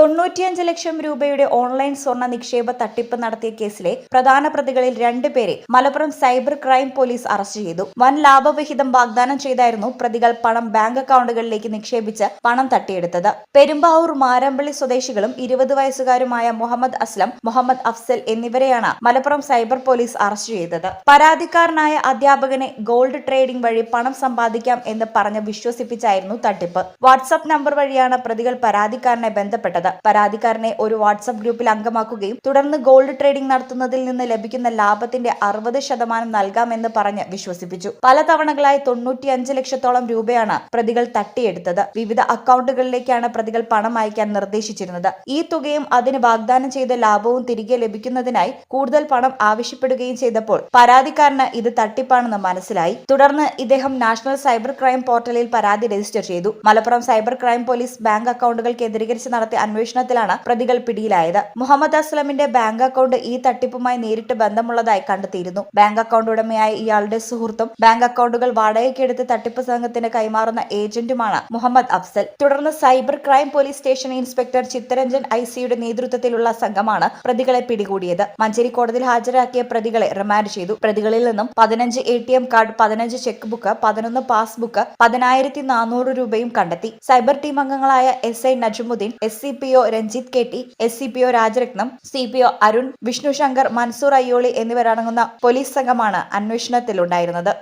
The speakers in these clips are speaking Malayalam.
തൊണ്ണൂറ്റിയഞ്ച് ലക്ഷം രൂപയുടെ ഓൺലൈൻ സ്വർണ നിക്ഷേപ തട്ടിപ്പ് നടത്തിയ കേസിലെ പ്രധാന പ്രതികളിൽ രണ്ടുപേരെ Malappuram cyber crime police arrest ചെയ്തു. വൻ ലാഭവിഹിതം വാഗ്ദാനം ചെയ്തായിരുന്നു പ്രതികൾ പണം ബാങ്ക് അക്കൗണ്ടുകളിലേക്ക് നിക്ഷേപിച്ച് പണം തട്ടിയെടുത്തത്. പെരുമ്പാവൂർ മാരമ്പള്ളി സ്വദേശികളും ഇരുപത് വയസ്സുകാരുമായ മുഹമ്മദ് അസ്ലം മുഹമ്മദ് അഫ്സൽ എന്നിവരെയാണ് മലപ്പുറം സൈബർ പോലീസ് അറസ്റ്റ് ചെയ്തത്. പരാതിക്കാരനായ അധ്യാപകനെ ഗോൾഡ് ട്രേഡിംഗ് വഴി പണം സമ്പാദിക്കാം എന്ന് പറഞ്ഞ് വിശ്വസിപ്പിച്ചായിരുന്നു തട്ടിപ്പ്. വാട്സ്ആപ്പ് നമ്പർ വഴിയാണ് പ്രതികൾ പരാതിക്കാരനെ ബന്ധപ്പെട്ടത്. പരാതിക്കാരനെ ഒരു വാട്സ്ആപ്പ് ഗ്രൂപ്പിൽ അംഗമാക്കുകയും തുടർന്ന് ഗോൾഡ് ട്രേഡിംഗ് നടത്തുന്നതിൽ നിന്ന് ലഭിക്കുന്ന ലാഭത്തിന്റെ അറുപത് ശതമാനം നൽകാമെന്ന് പറഞ്ഞ് വിശ്വസിപ്പിച്ചു. പല തവണകളായി തൊണ്ണൂറ്റിയഞ്ച് ലക്ഷത്തോളം രൂപയാണ് പ്രതികൾ തട്ടിയെടുത്തത്. വിവിധ അക്കൗണ്ടുകളിലേക്കാണ് പ്രതികൾ പണം അയക്കാൻ നിർദ്ദേശിച്ചിരുന്നത്. ഈ തുകയും അതിന് വാഗ്ദാനം ചെയ്ത ലാഭവും തിരികെ ലഭിക്കുന്നതിനായി കൂടുതൽ പണം ആവശ്യപ്പെടുകയും ചെയ്തപ്പോൾ പരാതിക്കാരന് ഇത് തട്ടിപ്പാണെന്ന് മനസ്സിലായി. തുടർന്ന് ഇദ്ദേഹം നാഷണൽ സൈബർ ക്രൈം പോർട്ടലിൽ പരാതി രജിസ്റ്റർ ചെയ്തു. Malappuram cyber crime police bank അക്കൗണ്ടുകൾ കേന്ദ്രീകരിച്ച് നടത്തിയ അന്വേഷണത്തിലാണ് പ്രതികൾ പിടിയിലായത്. മുഹമ്മദ് അസ്ലമിന്റെ ബാങ്ക് അക്കൗണ്ട് ഈ തട്ടിപ്പുമായി നേരിട്ട് ബന്ധമുള്ളതായി കണ്ടെത്തിയിരുന്നു. ബാങ്ക് അക്കൗണ്ട് ഉടമയായ ഇയാളുടെ സുഹൃത്തും ബാങ്ക് അക്കൗണ്ടുകൾ വാടകയ്ക്കെടുത്ത് തട്ടിപ്പ് സംഘത്തിന് കൈമാറുന്ന ഏജന്റുമാണ് മുഹമ്മദ് അഫ്സൽ. തുടർന്ന് cyber crime police station inspector Chittaranjan I സിയുടെ നേതൃത്വത്തിലുള്ള സംഘമാണ് പ്രതികളെ പിടികൂടിയത്. മഞ്ചേരി കോടതിയിൽ ഹാജരാക്കിയ പ്രതികളെ റിമാൻഡ് ചെയ്തു. പ്രതികളിൽ നിന്നും പതിനഞ്ച് എ ടി എം കാർഡ് പതിനഞ്ച് ചെക്ക് ബുക്ക് പതിനൊന്ന് പാസ്ബുക്ക് പതിനായിരത്തി നാനൂറ് രൂപയും കണ്ടെത്തി. സൈബർ ടീം അംഗങ്ങളായ S I Najamuddin S C P O Ranjith K T S C P O Rajaratnam C P O Arun Vishnu Shankar Mansoor Ayyoli എന്നിവരടങ്ങുന്ന പോലീസ് സംഘമാണ് അന്വേഷണത്തിലുണ്ടായിരുന്നത്.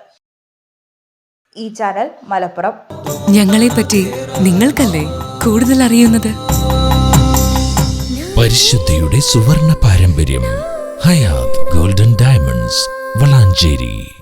ഈ ചാനൽ മലപ്പുറം. ഞങ്ങളെ പറ്റി നിങ്ങൾക്കല്ലേ കൂടുതൽ അറിയുന്നത്? പരിശുദ്ധിയുടെ സുവർണ പാരമ്പര്യം ഹയാത് ഗോൾഡൻ ഡയമണ്ട്സ് വളാഞ്ചേരി.